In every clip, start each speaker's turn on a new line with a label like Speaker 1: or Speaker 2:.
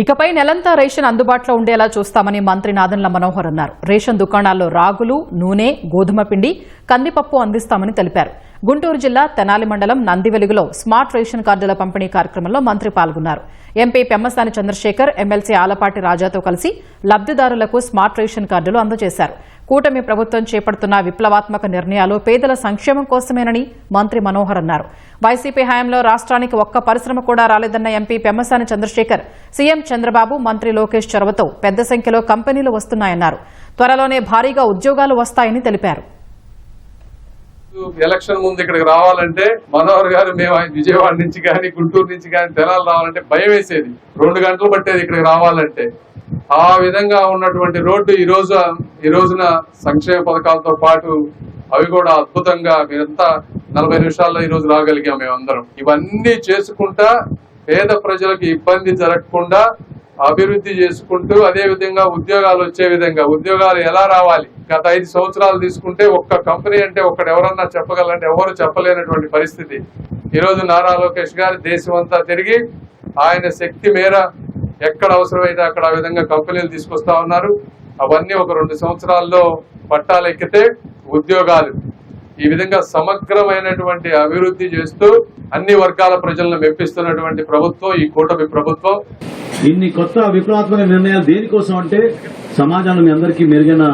Speaker 1: ఇకపై నెలంతా రేషన్ అందుబాటులో ఉండేలా చూస్తామని మంత్రి నాదన్ల మనోహర్ అన్నారు. రేషన్ దుకాణాల్లో రాగులు నూనె గోధుమ పిండి కందిపప్పు అందిస్తామని తెలిపారు. గుంటూరు జిల్లా తెనాలి మండలం నందివెలుగులో స్మార్ట్ రేషన్ కార్డుల పంపిణీ కార్యక్రమంలో మంత్రి పాల్గొన్నారు. ఎంపీ పెమ్మసాని చంద్రశేఖర్ ఎమ్మెల్సీ ఆలపాటి రాజాతో కలిసి లబ్దిదారులకు స్మార్ట్ రేషన్ కార్డులు అందజేశారు. కూటమి ప్రభుత్వం చేపడుతున్న విప్లవాత్మక నిర్ణయాలు పేదల సంక్షేమం కోసమేనని మంత్రి మనోహర్ అన్నారు. వైసీపీ హయాంలో రాష్ట్రానికి ఒక్క పరిశ్రమ కూడా రాలేదన్న ఎంపీ పెమ్మసాని చంద్రశేఖర్ సీఎం చంద్రబాబు మంత్రి లోకేష్ చొరవతో పెద్ద సంఖ్యలో కంపెనీలు వస్తున్నాయన్నారు. త్వరలోనే భారీగా ఉద్యోగాలు వస్తాయని తెలిపారు.
Speaker 2: ఎలక్షన్ ముందు ఇక్కడికి రావాలంటే మనోహర్ గారు మేము ఆయన విజయవాడ నుంచి కానీ గుంటూరు నుంచి కానీ తెనాలి రావాలంటే భయం వేసేది. రెండు గంటలు పట్టేది ఇక్కడికి రావాలంటే. ఆ విధంగా ఉన్నటువంటి రోడ్డు ఈ రోజు ఈ రోజున సంక్షేమ పథకాలతో పాటు అవి కూడా అద్భుతంగా మీరంతా నలభై నిమిషాల్లో ఈ రోజు రాగలిగాం మేమందరం. ఇవన్నీ చేసుకుంటా పేద ప్రజలకు ఇబ్బంది జరగకుండా అభివృద్ధి చేసుకుంటూ అదే విధంగా ఉద్యోగాలు వచ్చే విధంగా ఉద్యోగాలు ఎలా రావాలి? గత ఐదు సంవత్సరాలు తీసుకుంటే ఒక్క కంపెనీ అంటే ఒక్కడు ఎవరన్నా చెప్పగలంటే ఎవరు చెప్పలేనటువంటి పరిస్థితి. ఈరోజు నారా లోకేష్ గారు దేశం అంతా తిరిగి ఆయన శక్తి మేర ఎక్కడ అవసరమైతే అక్కడ ఆ విధంగా కంపెనీలు తీసుకొస్తా ఉన్నారు. అవన్నీ ఒక రెండు సంవత్సరాల్లో పట్టాలు ఎక్కితే ఉద్యోగాలు ఈ విధంగా సమగ్రమైనటువంటి అభివృద్ధి చేస్తూ అన్ని వర్గాల ప్రజలను మెప్పిస్తున్నటువంటి ప్రభుత్వం ఈ కూటమి ప్రభుత్వం.
Speaker 3: ఇన్ని కొత్త విప్లవాత్మక నిర్ణయాలు దేనికోసం అంటే సమాజంలో మీ అందరికీ మెరుగైన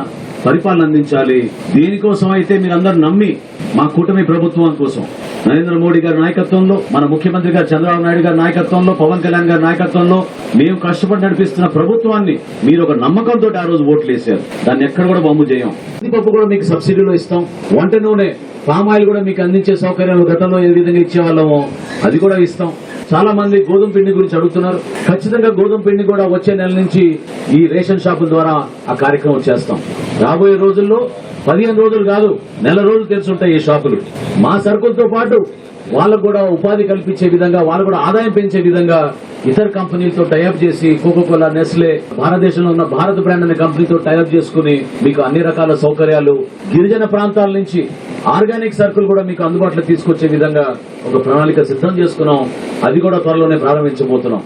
Speaker 3: పరిపాలన అందించాలి. దేనికోసం అయితే మీరందరూ నమ్మి మా కూటమి ప్రభుత్వం కోసం. నరేంద్ర మోడీ గారి నాయకత్వంలో మన ముఖ్యమంత్రి గారు చంద్రబాబు నాయుడు గారి నాయకత్వంలో పవన్ కళ్యాణ్ గారి నాయకత్వంలో మేము కష్టపడి నడిపిస్తున్న ప్రభుత్వాన్ని మీరు ఒక నమ్మకంతో ఆ రోజు ఓట్లు వేశారు. దాన్ని ఎక్కడ కూడా బొమ్ము చేయం పప్పు కూడా మీకు సబ్సిడీలో ఇస్తాం. వంట నూనె పామాయిల్ కూడా మీకు అందించే సౌకర్యాలు గతంలో ఏ విధంగా ఇచ్చేవాళ్ళము అది కూడా ఇస్తాం. చాలా మంది గోధుమ పిండి గురించి అడుగుతున్నారు. ఖచ్చితంగా గోధుమ పిండి కూడా వచ్చే నెల నుంచి ఈ రేషన్ షాపుల ద్వారా ఆ కార్యక్రమం చేస్తాం. రాబోయే రోజుల్లో పదిహేను రోజులు కాదు నెల రోజులు తెలుసుంటాయి ఈ షాపులు. మా సరుకులతో పాటు వాళ్ళకు కూడా ఉపాధి కల్పించే విధంగా వాళ్ళు కూడా ఆదాయం పెంచే విధంగా ఇతర కంపెనీలతో టైఅప్ చేసి కోకోకోలా నెస్లే భారతదేశంలో ఉన్న భారత్ బ్రాండ్ అనే కంపెనీతో టైఅప్ చేసుకుని మీకు అన్ని రకాల సౌకర్యాలు గిరిజన ప్రాంతాల నుంచి ఆర్గానిక్ సరుకులు కూడా మీకు అందుబాటులో తీసుకొచ్చే విధంగా ఒక ప్రణాళిక సిద్ధం చేసుకున్నాం. అది కూడా త్వరలోనే ప్రారంభించబోతున్నాం.